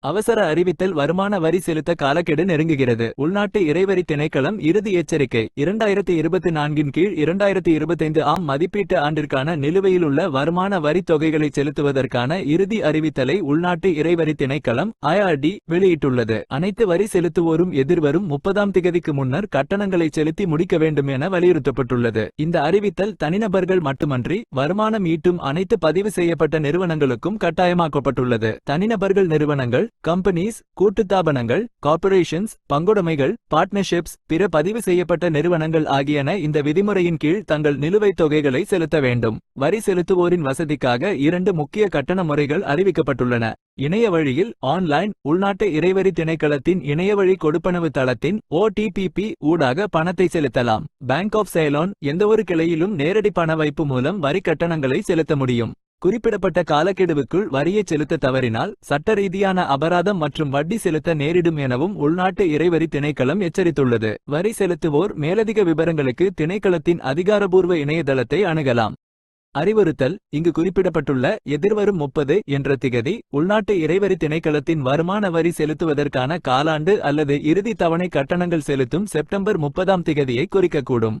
அவசர அறிவித்தல் வருமான வரி செலுத்த காலக்கெடு நெருங்குகிறது. உள்நாட்டு இறைவரி திணைக்களம் இறுதி எச்சரிக்கை. இரண்டாயிரத்தி இருபத்தி நான்கின் கீழ் இரண்டாயிரத்தி இருபத்தைந்து ஆம் மதிப்பீட்டு ஆண்டிற்கான நிலுவையிலுள்ள வருமான வரி தொகைகளை செலுத்துவதற்கான இறுதி அறிவித்தலை உள்நாட்டு இறைவரி திணைக்களம் ஐஆர்டி வெளியிட்டுள்ளது. அனைத்து வரி செலுத்துவோரும் எதிர்வரும் முப்பதாம் திகதிக்கு முன்னர் கட்டணங்களை செலுத்தி முடிக்க வேண்டும் என வலியுறுத்தப்பட்டுள்ளது. இந்த அறிவித்தல் தனிநபர்கள் மட்டுமன்றி வருமானம் ஈட்டும் அனைத்து பதிவு செய்யப்பட்ட நிறுவனங்களுக்கும் கட்டாயமாக்கப்பட்டுள்ளது. தனிநபர்கள் நிறுவனங்கள் கம்பெனிஸ் கூட்டுத்தாபனங்கள் கார்ப்பரேஷன்ஸ் பங்குடைமைகள் பார்ட்னர்ஷிப்ஸ் பிற பதிவு செய்யப்பட்ட நிறுவனங்கள் ஆகியன இந்த விதிமுறையின் கீழ் தங்கள் நிலுவைத் தொகைகளை செலுத்த வேண்டும். வரி செலுத்துவோரின் வசதிக்காக இரண்டு முக்கிய கட்டண முறைகள் அறிவிக்கப்பட்டுள்ளன. இணைய வழியில் ஆன்லைன் உள்நாட்டு இறைவரி திணைக்களத்தின் இணையவழி கொடுப்பனவு தளத்தின் ஓடிபிபி ஊடாக பணத்தை செலுத்தலாம். பேங்க் ஆஃப் செயலோன் எந்தவொரு கிளையிலும் நேரடி பண வைப்பு மூலம் வரி கட்டணங்களை செலுத்த முடியும். குறிப்பிடப்பட்ட காலக்கெடுவுக்குள் வரியை செலுத்த தவறினால் சட்ட ரீதியான அபராதம் மற்றும் வட்டி செலுத்த நேரிடும் எனவும் உள்நாட்டு இறைவரி திணைக்களம் எச்சரித்துள்ளது. வரி செலுத்துவோர் மேலதிக விவரங்களுக்கு திணைக்களத்தின் அதிகாரபூர்வ இணையதளத்தை அணுகலாம். அறிவுறுத்தல் இங்கு குறிப்பிடப்பட்டுள்ள எதிர்வரும் முப்பது என்ற திகதி உள்நாட்டு இறைவரி திணைக்களத்தின் வருமான வரி செலுத்துவதற்கான காலாண்டு அல்லது இறுதி தவணை கட்டணங்கள் செலுத்தும் செப்டம்பர் முப்பதாம் திகதியை குறிக்கக்கூடும்.